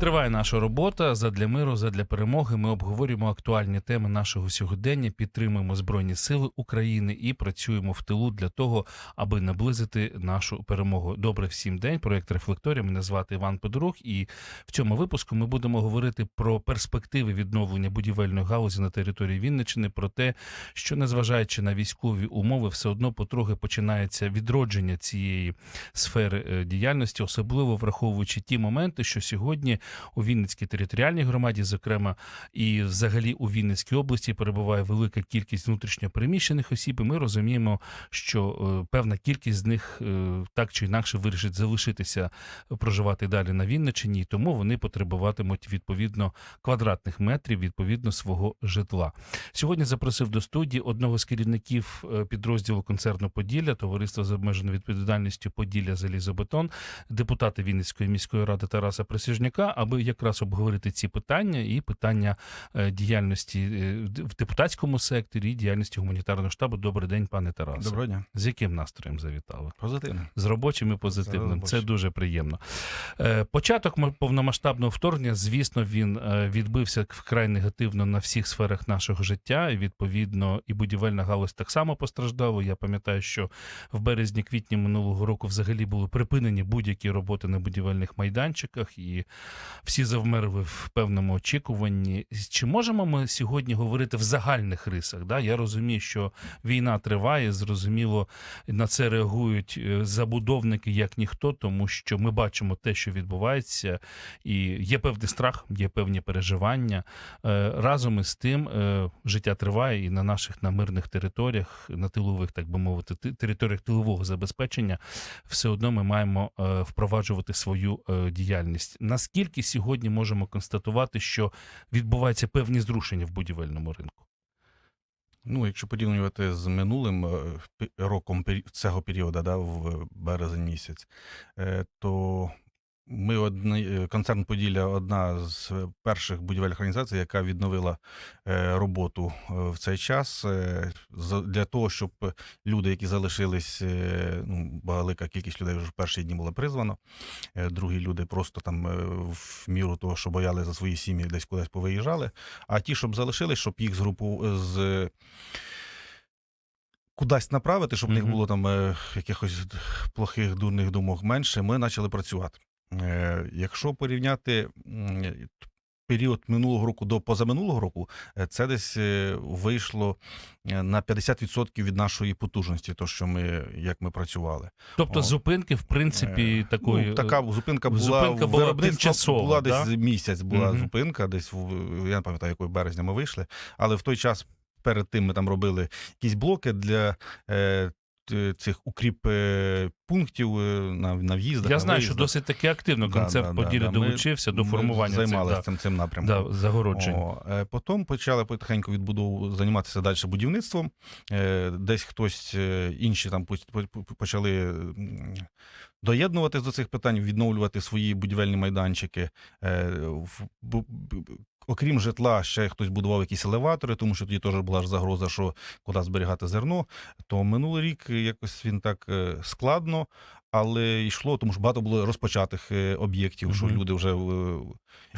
Триває наша робота задля миру, задля перемоги. Ми обговорюємо актуальні теми нашого сьогодення, підтримуємо збройні сили України і працюємо в тилу для того, аби наблизити нашу перемогу. Добре всім день. Проект Рефлекторія. Мене звати Іван Подорук. І в цьому випуску ми будемо говорити про перспективи відновлення будівельної галузі на території Вінниччини, про те, що незважаючи на військові умови, все одно потрохи починається відродження цієї сфери е, діяльності, особливо враховуючи ті моменти, що сьогодні у Вінницькій територіальній громаді, зокрема, і взагалі у Вінницькій області перебуває велика кількість внутрішньопереміщених осіб. І ми розуміємо, що е, певна кількість з них е, так чи інакше вирішить залишитися проживати далі на Вінниччині, і тому вони потребуватимуть відповідно квадратних метрів відповідно свого житла. Сьогодні запросив до студії одного з керівників е, підрозділу концерну Поділля, товариства з обмеженою відповідальністю Поділля Залізобетон, депутата Вінницької міської ради Тараса Присяжняка, аби якраз обговорити ці питання і питання е, діяльності е, в депутатському секторі і діяльності гуманітарного штабу. Добрий день, пане Тарасе. Доброго дня. З яким настроєм завітали? Позитивно. З робочим і позитивним. Це дуже приємно. Е, Початок повномасштабного вторгнення, звісно, він відбився вкрай негативно на всіх сферах нашого життя. І відповідно, і будівельна галузь так само постраждала. Я пам'ятаю, що в березні-квітні минулого року взагалі були припинені будь-які роботи на будівельних майданчиках, і всі завмерли в певному очікуванні. Чи можемо ми сьогодні говорити в загальних рисах? Да? Я розумію, що війна триває, зрозуміло, на це реагують е, забудовники як ніхто, тому що ми бачимо те, що відбувається, і є певний страх, є певні переживання. Е, Разом із тим е, життя триває і на наших на мирних територіях, на тилових, так би мовити, ти- територіях тилового забезпечення, все одно ми маємо впроваджувати свою діяльність. Наскільки сьогодні можемо констатувати, що відбуваються певні зрушення в будівельному ринку? Ну, якщо порівнювати з минулим е, роком цього періоду, да, в березень місяць, е, то ми одні, е, концерн Поділля одна з перших будівельних організацій, яка відновила е, роботу е, в цей час е, для того, щоб люди, які залишились, е, ну, велика кількість людей вже в перші дні було призвано. Е, Другі люди просто там е, в міру того, що бояли за свої сім'ї, десь кудись повиїжджали. А ті, щоб залишились, щоб їх з групу з. Кудись направити, щоб в них було там е, якихось плохих дурних думок менше, ми почали працювати. Е, якщо порівняти період минулого року до позаминулого року, е, це десь е, вийшло е, на 50% від нашої потужності, то що ми як ми працювали. Тобто О. зупинки, в принципі, такої Ну, така зупинка була зупинка була тимчасова, була да? десь місяць. Була Мгм. зупинка, десь я не пам'ятаю, якої березня ми вийшли. Але в той час перед тим ми там робили якісь блоки для. Е, Цих укріп е, пунктів е, на, на в'їздах. Я на знаю, що досить таки активно Да, концерт да, да, Поділля да. Ми- долучився до Ми формування займалися цих цим, цим напрямком. да, загороджень. О, е, потім почали потихеньку відбудову займатися далі будівництвом. Е, Десь хтось е, інші там почали доєднуватись до цих питань, відновлювати свої будівельні майданчики. Окрім житла, ще хтось будував якісь елеватори, тому що тоді теж була ж загроза, що куди зберігати зерно. То минулий рік якось він так е, складно, але йшло, тому що багато було розпочатих е, об'єктів, що люди вже е,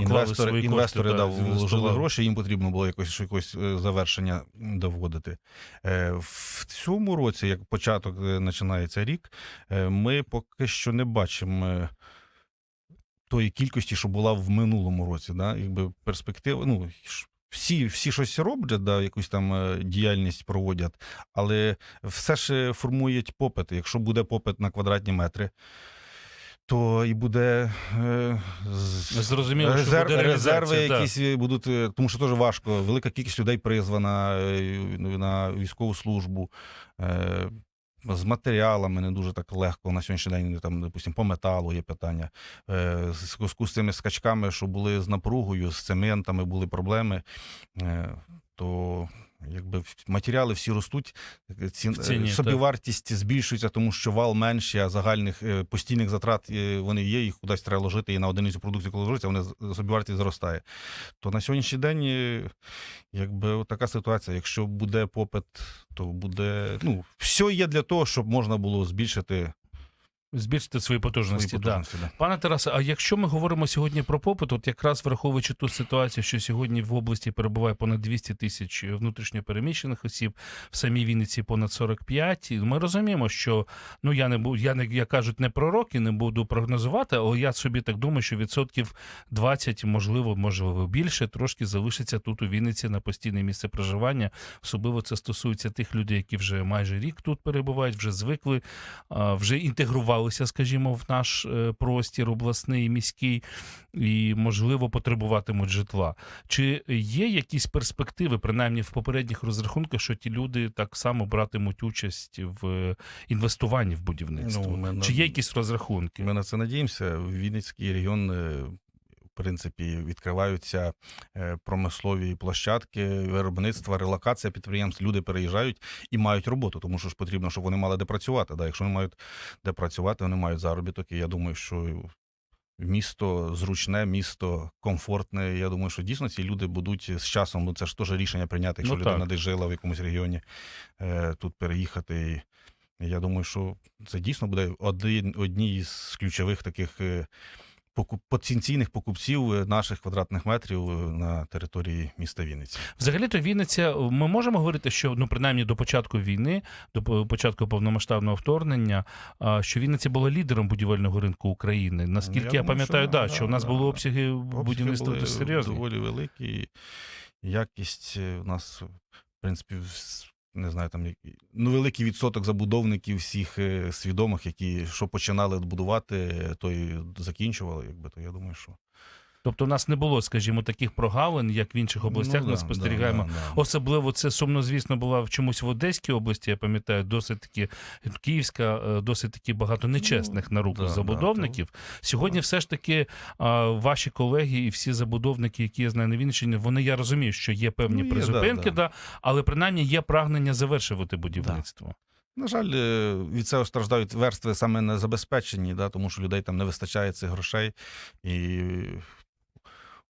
інвестори, свої інвестори кошти, да, вложили гроші, їм потрібно було якось якось завершення доводити. В цьому році, як початок починається рік, ми поки що не бачимо. Тої кількості, що була в минулому році, да? якби перспектива. Ну, всі, всі щось роблять, да, якусь там е, діяльність проводять, але все ж е, формують попит. Якщо буде попит на квадратні метри, то і буде е, Зрозуміло, що буде резерви якісь е, будуть, тому що теж важко. Велика кількість людей призвана на військову службу. е, З матеріалами не дуже так легко на сьогоднішній день, там, допустим, по металу є питання. Е, з цими скачками, що були з напругою, з цементами були проблеми, е, то Якби матеріали всі ростуть, е, ці, ціні, е, собівартість збільшується, тому що вал менший, а загальних е, постійних затрат вони є, їх кудись треба ложити, і на одиницю продукції, коли ложиться, вони собівартість зростає. То на сьогоднішній день, якби така ситуація. Якщо буде попит, то буде. Ну, все є для того, щоб можна було збільшити Збільшити свої потужності. свої потужності. Да. Пане Тарасе, а якщо ми говоримо сьогодні про попит, от якраз враховуючи ту ситуацію, що сьогодні в області перебуває понад 200 тисяч внутрішньопереміщених осіб, в самій Вінниці понад 45, і ми розуміємо, що ну я не буду, я не як кажуть, не пророк і не буду прогнозувати, але я собі так думаю, що відсотків 20, можливо, можливо, більше трошки залишиться тут у Вінниці на постійне місце проживання. Особливо це стосується тих людей, які вже майже рік тут перебувають, вже звикли, вже інтегрувалися, скажімо, в наш е, простір обласний, міський, і, можливо, потребуватимуть житла. Чи є якісь перспективи, принаймні в попередніх розрахунках, що ті люди так само братимуть участь в інвестуванні в будівництво? Ну, ми Чи є якісь розрахунки? Ми на це надіємося. Вінницький регіон, е, принципі, відкриваються е, промислові площадки, виробництва, релокація підприємств. Люди переїжджають і мають роботу, тому що ж потрібно, щоб вони мали де працювати. Да? Якщо не мають де працювати, вони мають заробіток. І я думаю, що місто зручне, місто комфортне. Я думаю, що дійсно ці люди будуть з часом. Ну це ж теж рішення прийняти, якщо Ну, людина десь жила в якомусь регіоні, е, тут переїхати. Я думаю, що це дійсно буде один, одні із ключових таких е, потенційних покупців е, наших квадратних метрів е, на території міста Вінниці. Взагалі-то Вінниця, ми можемо говорити, що ну принаймні до початку війни, до початку повномасштабного вторгнення, що Вінниця була лідером будівельного ринку України. Наскільки Я я, думаю, пам'ятаю, що да, да, що у нас да, були да. обсяги будівництва були серйозні. доволі великі. Якість е, у нас, в принципі, не знаю, там ну, великий відсоток забудовників всіх е, свідомих, які що починали будувати, е, то й закінчували. Якби то я думаю, що Тобто у нас не було, скажімо, таких прогалин, як в інших областях. Ну, ми да, спостерігаємо. да, да, да. Особливо це сумно, звісно, була в чомусь в Одеській області. Я пам'ятаю, досить таки Київська, е, досить таки багато нечесних на руку Ну, да, забудовників. Сьогодні, все ж таки, ваші колеги і всі забудовники, які я знаю на Вінниччині, вони я розумію, що є певні Ну, є, призупинки, да, да, але принаймні є прагнення завершувати будівництво. На жаль, е, від цього страждають верстви саме незабезпечені, да, тому що людей там не вистачає цих грошей і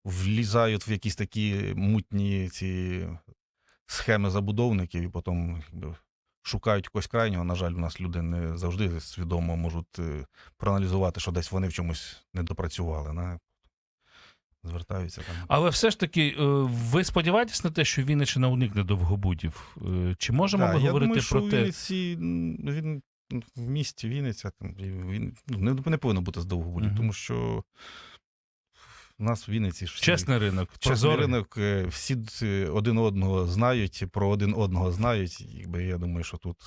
влізають в якісь такі мутні ці схеми забудовників, і потім якби, шукають когось крайнього. На жаль, у нас люди не завжди свідомо можуть е, проаналізувати, що десь вони в чомусь не допрацювали. Не? Звертаються там. Але все ж таки, е, ви сподіваєтесь на те, що Вінниччина уникне довгобудів? Е, Чи можемо Да, ми я говорити думаю, про те? Вінниці, він ну, в місті Вінниця там, він ну, не, не повинно бути з довгобудів, Мгм. тому що в нас в Вінниці ж всі, Чесний ринок, чесний ринок, е, всі е, один одного знають, про один одного знають. Якби я думаю, що тут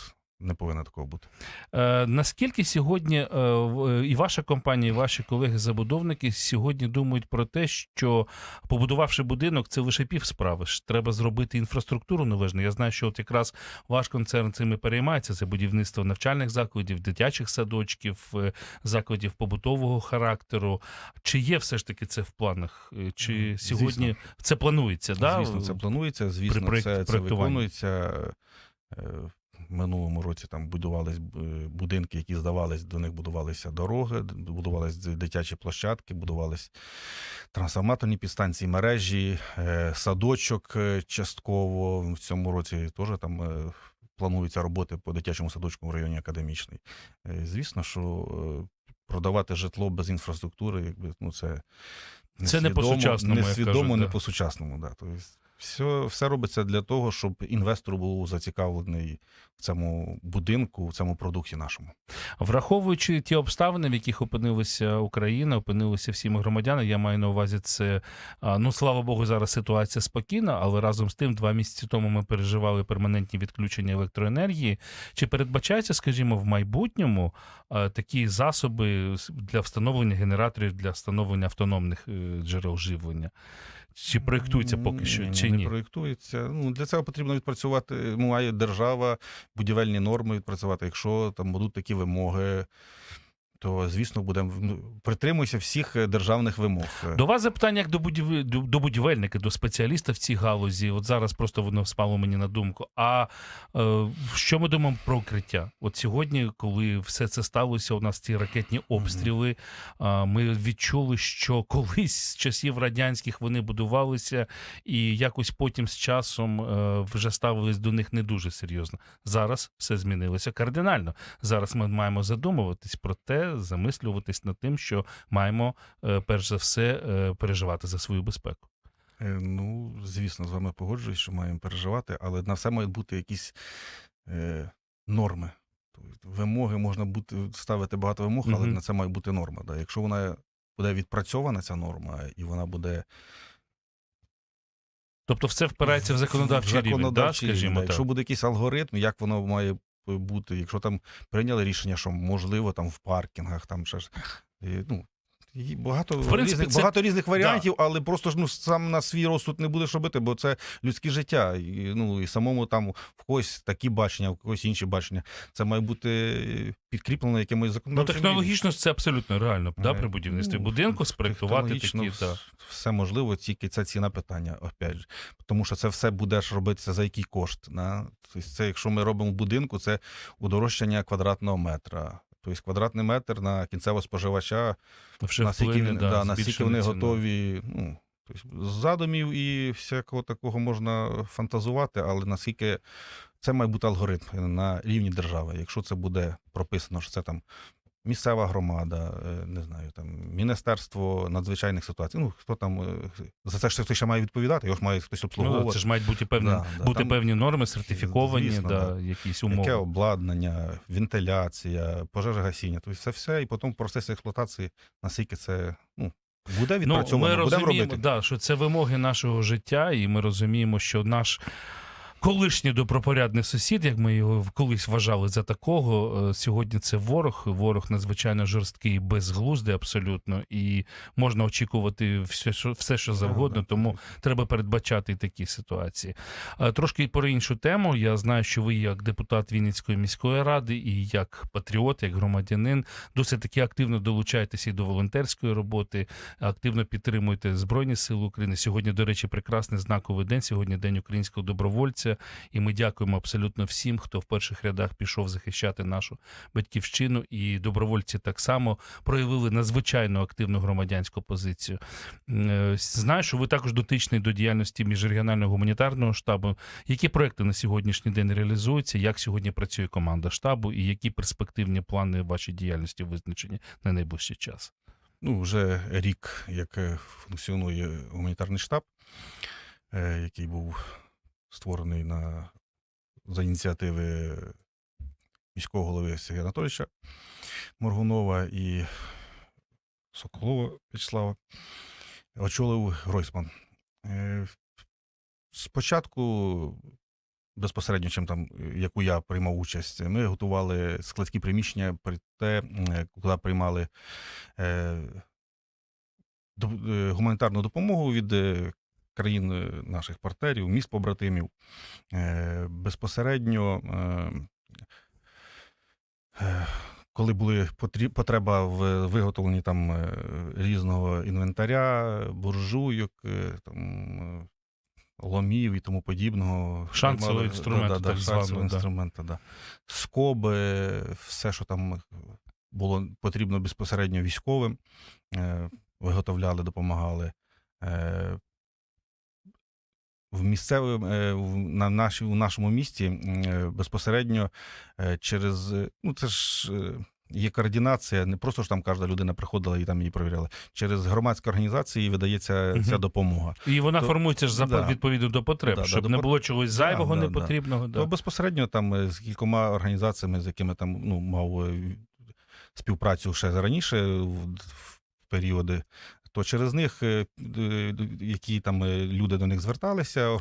не повинно такого бути. Е, наскільки сьогодні е, е, і ваша компанія, і ваші колеги-забудовники сьогодні думають про те, що побудувавши будинок, це лише пів справи. ж Треба зробити інфраструктуру належну. Я знаю, що от якраз ваш концерн цим і переймається. Це будівництво навчальних закладів, дитячих садочків, е, закладів побутового характеру. Чи є все ж таки це в планах? Е, Чи сьогодні звісно. це планується? Да? Звісно, це планується, звісно, проєкт- це, це виконується. Минулому році там будувались е, будинки, які здавались, до них будувалися дороги, будувались дитячі площадки, будувались трансформаторні підстанції, мережі, е, садочок е, частково. В цьому році теж там плануються роботи по дитячому садочку в районі академічний. Звісно, що продавати житло без інфраструктури, якби ну це Це не по-сучасному, як несвідомо, не да. по-сучасному. Да. Тобто все, все робиться для того, щоб інвестор був зацікавлений в цьому будинку, в цьому продукті нашому. Враховуючи ті обставини, в яких опинилася Україна, опинилися всі ми громадяни, я маю на увазі це. Ну слава Богу, зараз ситуація спокійна, але разом з тим, два місяці тому ми переживали перманентні відключення електроенергії. Чи передбачається, скажімо, в майбутньому такі засоби для встановлення генераторів для встановлення автономних е, джерел живлення? Чи проєктується поки що, Ні, чи не проєктується. Ну, для цього потрібно відпрацювати, має держава будівельні норми відпрацювати. Якщо там будуть такі вимоги, то звісно будемо ну, притримуйся всіх е, державних вимог. До вас запитання як до, будів... до будівельника, до спеціаліста в цій галузі. От зараз просто воно спало мені на думку. А е, що ми думаємо про укриття? От сьогодні, коли все це сталося, у нас ці ракетні обстріли. е, ми відчули, що колись з часів радянських вони будувалися, і якось потім з часом е, вже ставились до них не дуже серйозно. Зараз все змінилося кардинально. Зараз ми маємо задумуватись про те, замислюватись над тим, що маємо е, перш за все е, переживати за свою безпеку. Е, Ну, звісно, з вами погоджуюсь, що маємо переживати, але на все мають бути якісь е, норми. Тобто Вимоги можна бути ставити багато вимог, але Мгм. на це має бути норма. Да. Якщо вона буде відпрацьована, ця норма, і вона буде Тобто, все впирається в законодавчий рівень, да, скажімо так. Якщо буде якийсь алгоритм, як воно має бути, якщо там прийняли рішення, що можливо там в паркінгах, там ще ж. Ну, багато, В принципі, різних, це- багато різних варіантів, але просто ж ну сам на свій розсуд не будеш робити, бо це людське життя. І, ну і самому там в когось такі бачення, в когось інші бачення. Це має бути підкріплено якимось законодавством. Ну, технологічно це абсолютно реально, да, Е, при будівництві ну, будинку спроектувати такі. Да. Все можливо, тільки це ціна питання, опять же. Тому що це все буде ж робитися за який кошт. Да? Тобто це, якщо ми робимо в будинку, це удорожчання квадратного метра. Тобто квадратний метр на кінцевого споживача, Вже наскільки, вплине, да, да, наскільки вони ціна. готові. Ну, тобто, задумів і всякого такого можна фантазувати, але наскільки це має бути алгоритм на рівні держави. Якщо це буде прописано, що це там місцева громада, е, не знаю, там Міністерство надзвичайних ситуацій. Ну хто там е, за це ж хтось ще має відповідати, його ж має хтось Ну, обслуговувати. да, це ж мають бути певні, Да, да, бути там- певні норми, сертифіковані, Звісно, да, да. якісь Яке умови. обладнання, вентиляція, пожежогасіння, тобто це все, і потім в процесі експлуатації, наскільки це ну, буде Ну, ми будемо розуміємо, робити. да, що це вимоги нашого життя, і ми розуміємо, що наш колишній добропорядний сусід, як ми його колись вважали за такого, е, сьогодні це ворог. Ворог надзвичайно жорсткий безглуздий абсолютно, і можна очікувати все, що, все, що завгодно, тому треба передбачати і такі ситуації. Е, Трошки про іншу тему. Я знаю, що ви, як депутат Вінницької міської ради, і як патріот, як громадянин, досить таки активно долучаєтеся і до волонтерської роботи, активно підтримуєте Збройні Сили України. Сьогодні, до речі, прекрасний знаковий день. Сьогодні день українського добровольця. І ми дякуємо абсолютно всім, хто в перших рядах пішов захищати нашу батьківщину. І добровольці так само проявили надзвичайно активну громадянську позицію. Е, Знаю, що ви також дотичний до діяльності міжрегіонального гуманітарного штабу. Які проекти на сьогоднішній день реалізуються? Як сьогодні працює команда штабу, і які перспективні плани вашої діяльності визначені на найближчий час? Ну, вже рік, як е, функціонує гуманітарний штаб, е, який був створений на, за ініціативи міського голови Сергія Анатолійовича Моргунова і Соколова Вячеслава, очолив Гройсман. Е, Спочатку, безпосередньо, чим там, е, яку я приймав участь, ми готували складські приміщення при те, м, куди приймали е, е, гуманітарну допомогу від е, країн е, наших партнерів, міст побратимів. Е, Безпосередньо, е, коли були потреба в виготовленні там різного інвентаря, буржуйок, там. Ломів і тому подібного. Шансового інструменту, шансового званого, да. інструменту, да. Скоби, все, що там було потрібно безпосередньо військовим, виготовляли, допомагали. В місцевим е, на нашій у нашому місті е, безпосередньо е, через ну це ж є координація, не просто ж там кожна людина приходила і там її провіряли. Через громадські організації видається Мгм. ця допомога. І вона То- формується ж за да. відповідно до потреб, Да, да, щоб до не було чогось зайвого, да, да. непотрібного. Да. То безпосередньо там з кількома організаціями, з якими там ну, мав співпрацю ще раніше в, в періоди, то через них, е, які там е, люди до них зверталися,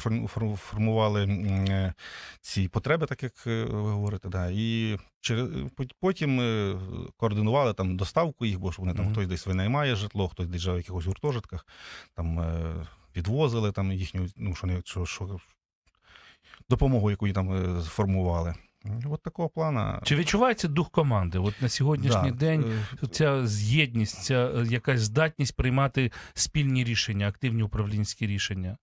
формували е, ці потреби, так як ви говорите, да, і через, потім координували там доставку їх, бо ж вони там Мгм. хтось десь винаймає житло, хтось десь живе в якихось гуртожитках, там відвозили там їхню, ну що не що, що допомогу, яку їй там сформували. От такого плана. Чи відчувається дух команди? От на сьогоднішній Да, день е, ця з'єдність, ця якась здатність приймати спільні рішення, активні управлінські рішення.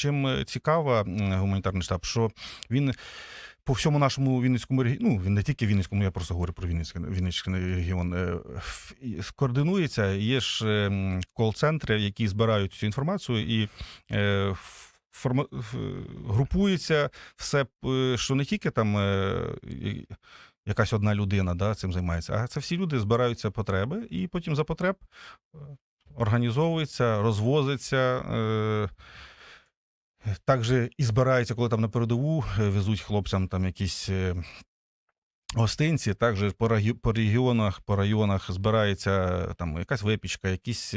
Чим е, цікава гуманітарний штаб, що він по всьому нашому Вінницькому регіону, ну він не тільки Вінницькому, я просто говорю про Вінницький, Вінницький регіон, е, скоординується. Є ж кол-центри, які збирають цю інформацію і форма, групується все, е, що не тільки там. е, Якась одна людина да, цим займається, а це всі люди збираються потреби, і потім за потреб е, організовується, розвозиться. Також і збираються, коли там на передову везуть хлопцям там якісь гостинці, також по, по регіонах, по районах збирається там якась випічка, якісь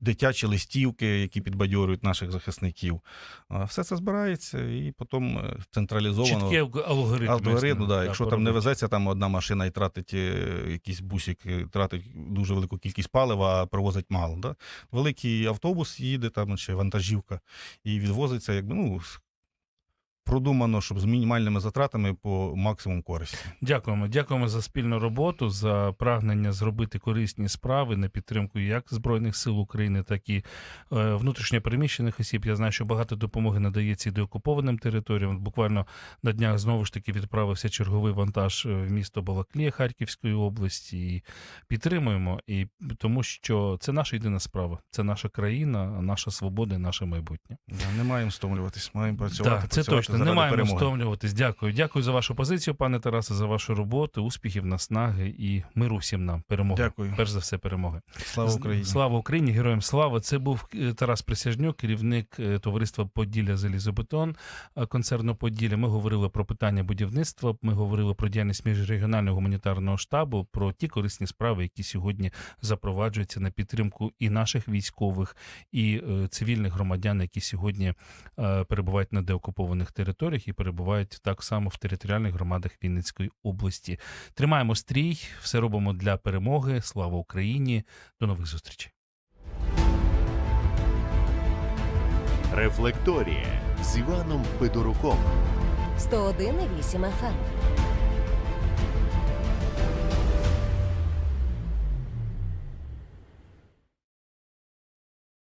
дитячі листівки, які підбадьорюють наших захисників. Все це збирається і потім е, централізовано. Чіткий алгоритм. Алгоритм, да, якщо там не везеться там одна машина і тратить е, якийсь бусик, е, тратить дуже велику кількість палива, а привозить мало. Да? Великий автобус їде там чи вантажівка і відвозиться, якби ну продумано, щоб з мінімальними затратами по максимум користі. Дякуємо. Дякуємо за спільну роботу, за прагнення зробити корисні справи на підтримку як Збройних сил України, так і е, внутрішньо переміщених осіб. Я знаю, що багато допомоги надається і деокупованим територіям. Буквально на днях знову ж таки відправився черговий вантаж е, в місто Балаклія Харківської області. І підтримуємо, і тому що це наша єдина справа, це наша країна, наша свобода, наше майбутнє. Не маємо стомлюватись, маємо працювати. Так, це працювати точно. Не заради маємо перемоги. стомлюватись. Дякую. Дякую за вашу позицію, пане Тарасе, за вашу роботу, успіхів, наснаги і миру всім нам. Перемоги. Дякую. Перш за все, перемоги. Слава Україні. Слава Україні, героям слава. Це був е, Тарас Присяжнюк, керівник е, товариства Поділля Залізобетон е, концерну Поділля. Ми говорили про питання будівництва. Ми говорили про діяльність міжрегіонального гуманітарного штабу, про ті корисні справи, які сьогодні запроваджуються на підтримку і наших військових, і цивільних громадян, які сьогодні перебувають на деокупованих територіях і перебувають так само в територіальних громадах Вінницької області. Тримаємо стрій, все робимо для перемоги. Слава Україні! До нових зустрічей. Рефлекторія з Іваном Федоруком. 101,8 FM.